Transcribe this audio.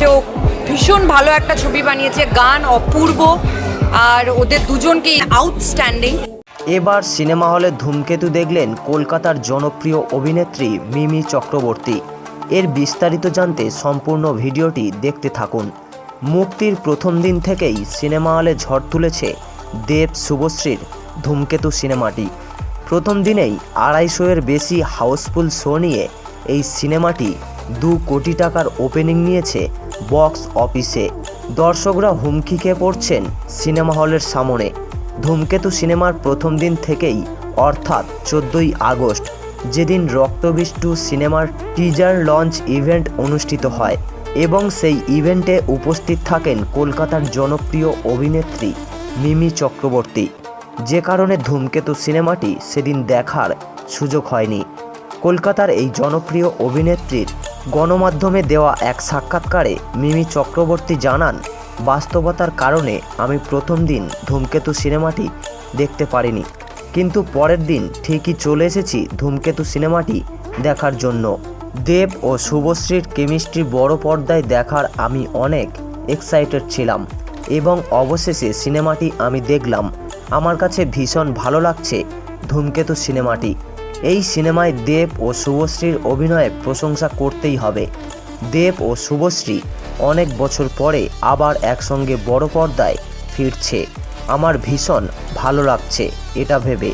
তো ভীষণ ভালো একটা ছবি বানিয়েছে গান অপূর্ব আর ওদের দুজনকে আউটস্ট্যান্ডিং এবার সিনেমা হলে ধূমকেতু দেখলেন কলকাতার জনপ্রিয় অভিনেত্রী মিমি চক্রবর্তী। এর বিস্তারিত জানতে সম্পূর্ণ ভিডিওটি দেখতে থাকুন। মুক্তির প্রথম দিন থেকেই সিনেমা হলে ঝড় তুলেছে দেব শুভশ্রীর ধূমকেতু সিনেমাটি। প্রথম দিনেই আড়াইশো এর বেশি হাউসফুল শো নিয়ে এই সিনেমাটি দু কোটি টাকার ওপেনিং নিয়েছে বক্স অফিসে দর্শকরা হুমকি খেয়ে পড়ছেন সিনেমা হলের সামনে। ধূমকেতু সিনেমার প্রথম দিন থেকেই, অর্থাৎ চোদ্দোই আগস্ট, যেদিন রক্তবীজ টু সিনেমার টিজার লঞ্চ ইভেন্ট অনুষ্ঠিত হয় এবং সেই ইভেন্টে উপস্থিত থাকেন কলকাতার জনপ্রিয় অভিনেত্রী মিমি চক্রবর্তী। যে কারণে ধূমকেতু সিনেমাটি সেদিন দেখার সুযোগ হয়নি। কলকাতার এই জনপ্রিয় অভিনেত্রীর গণমাধ্যমে দেওয়া এক সাক্ষাৎকারে মিমি চক্রবর্তী জানান, বাস্তবতার কারণে আমি প্রথম দিন ধূমকেতু সিনেমাটি দেখতে পারিনি। কিন্তু পরের দিন ঠিকই চলে এসেছি ধূমকেতু সিনেমাটি দেখার জন্য। দেব ও শুভশ্রীর কেমিস্ট্রি বড় পর্দায় দেখার আমি অনেক এক্সাইটেড ছিলাম এবং অবশেষে সিনেমাটি আমি দেখলাম। আমার কাছে ভীষণ ভালো লাগছে ধূমকেতু সিনেমাটি। এই সিনেমায় দেব ও শুভশ্রীর অভিনয়ে প্রশংসা করতেই হবে। দেব ও শুভশ্রী অনেক বছর পরে আবার একসঙ্গে বড় পর্দায় ফিরছে। আমার ভীষণ ভালো লাগছে এটা ভেবে।